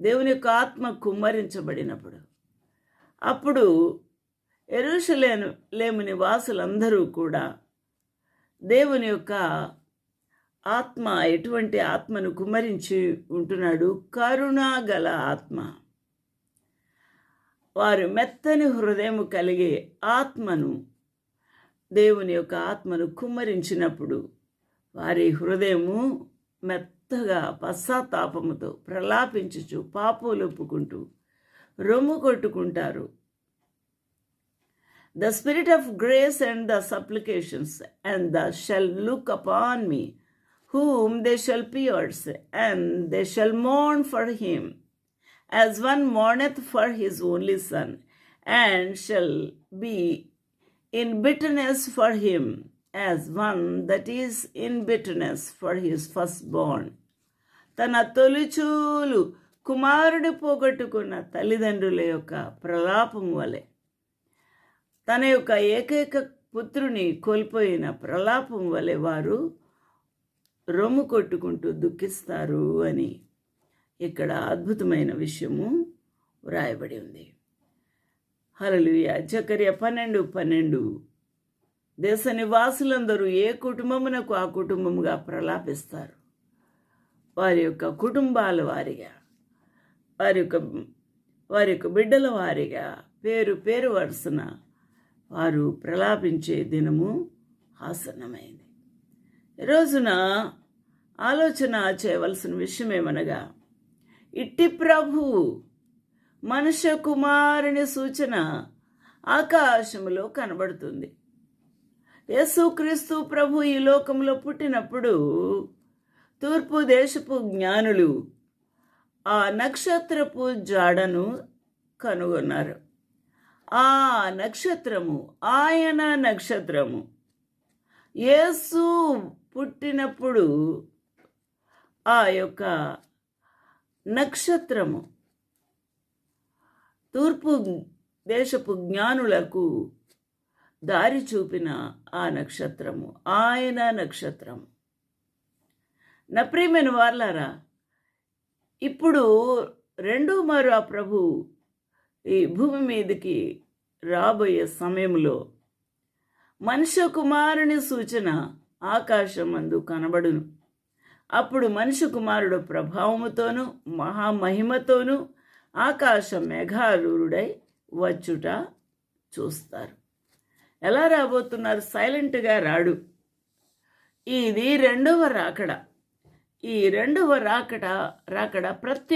దేవుని యొక్క ఆత్మ కుమ్మరించబడినప్పుడు. అప్పుడు ఎరుషలేను లేముని వాసులందరూ కూడా దేవుని యొక్క ఆత్మ ఎటువంటి ఆత్మను కుమ్మరించి ఉంటున్నాడు? కరుణా గల ఆత్మ. వారు మెత్తని హృదయం కలిగే ఆత్మను దేవుని యొక్క ఆత్మను కుమ్మరించినప్పుడు వారి హృదయము మెత్త కొత్తగా పశ్చాత్తాపముతో ప్రలాపించుచు పాపులు ఒప్పుకుంటూ రొమ్ము కొట్టుకుంటారు. The spirit of grace and the supplications and the shall look upon me whom they shall pierce and they shall mourn for him as one mourneth for his only son and shall be in bitterness for him as one that is in bitterness for his firstborn తన తొలిచూలు కుమారుడు పోగొట్టుకున్న తల్లిదండ్రుల యొక్క ప్రలాపం వలె. తన యొక్క ఏకైక పుత్రుని కోల్పోయిన ప్రలాపం వలె వారు రొమ్ము కొట్టుకుంటూ దుఃఖిస్తారు అని ఇక్కడ అద్భుతమైన విషయము వ్రాయబడి ఉంది. హలలుయ జకర్య పన్నెండు పన్నెండు. దేశ నివాసులందరూ ఏ కుటుంబమునకు ఆ కుటుంబముగా ప్రలాపిస్తారు? వారి యొక్క కుటుంబాల వారిగా వారి యొక్క వారి యొక్క బిడ్డల వారిగా పేరు పేరు వరుసన వారు ప్రలాపించే దినము ఆసన్నమైంది. రోజున ఆలోచన చేయవలసిన విషయం ఏమనగా ఇట్టి ప్రభువు మనుష్య కుమారుని సూచన ఆకాశములో కనబడుతుంది. యేసుక్రీస్తు ప్రభు ఈ లోకంలో పుట్టినప్పుడు తూర్పు దేశపు జ్ఞానులు ఆ నక్షత్రపు జాడను కనుగొన్నారు. ఆ నక్షత్రము ఆయన నక్షత్రము. యేసు పుట్టినప్పుడు ఆ యొక్క నక్షత్రము తూర్పు దేశపు జ్ఞానులకు దారి చూపిన ఆ నక్షత్రము ఆయన నక్షత్రము. నా ప్రియమైన వార్లారా ఇప్పుడు రెండో మారు ఆ ప్రభు ఈ భూమి మీదకి రాబోయే సమయంలో మనుష్య కుమారుని సూచన ఆకాశమందు కనబడును. అప్పుడు మనుష్య కుమారుడు ప్రభావముతోనూ మహామహిమతోనూ ఆకాశ మేఘారూరుడై వచ్చుట చూస్తారు. ఎలా రాబోతున్నారు? సైలెంట్గా రాడు. ఇది రెండవ రాకడా. ఈ రెండవ రాకడ రాకడ ప్రత్యేక